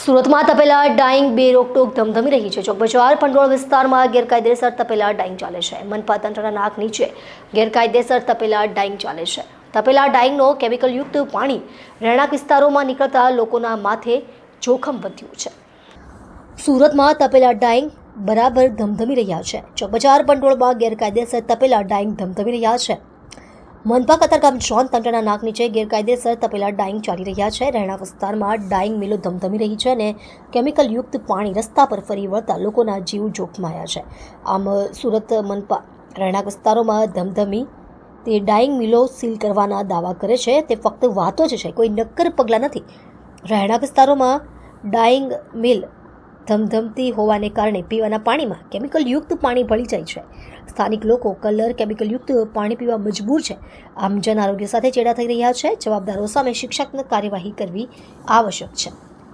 સુરતમાં તપેલા ડાઈંગ બે રોકટોક ધમધમી રહી છે. ચોકબજાર પંડોળ વિસ્તારમાં ગેરકાયદેસર તપેલા ડાઈંગ ચાલે છે. મનપા તંત્રના નાક નીચે ગેરકાયદેસર તપેલા ડાઈંગ ચાલે છે. તપેલા ડાઈંગનો કેમિકલયુક્ત પાણી રહેણાંક વિસ્તારોમાં નીકળતા લોકોના માથે જોખમ વધ્યું છે. સુરતમાં તપેલા ડાઈંગ બરાબર ધમધમી રહ્યા છે. ચોકબજાર પંડોળમાં ગેરકાયદેસર તપેલા ડાઈંગ ધમધમી રહ્યા છે. મનપા કતારગામ જોન તંત્રના નાક નીચે ગેરકાયદેસર તપેલા ડાઈંગ ચાલી રહ્યા છે. રહેણા વિસ્તારમાં ડાઈંગ મિલો ધમધમી રહી છે અને કેમિકલયુક્ત પાણી રસ્તા પર ફરી વળતા લોકોના જીવ જોખમાયા છે. આમ સુરત મનપા રહેણાંક વિસ્તારોમાં ધમધમી તે ડાઈંગ મિલો સીલ કરવાના દાવા કરે છે. તે ફક્ત વાતો જ છે. કોઈ નક્કર પગલાં નથી. રહેણાંક વિસ્તારોમાં ડાઈંગ મિલ ધમધમતી હોવાને કારણે પીવાના પાણીમાં કેમિકલયુક્ત પાણી ભળી જાય છે. સ્થાનિક લોકો કલર કેમિકલયુક્ત પાણી પીવા મજબૂર છે. આમ જન આરોગ્ય સાથે ચેડા થઈ રહ્યા છે. જવાબદારો સામે શિક્ષાત્મક કાર્યવાહી કરવી આવશ્યક છે.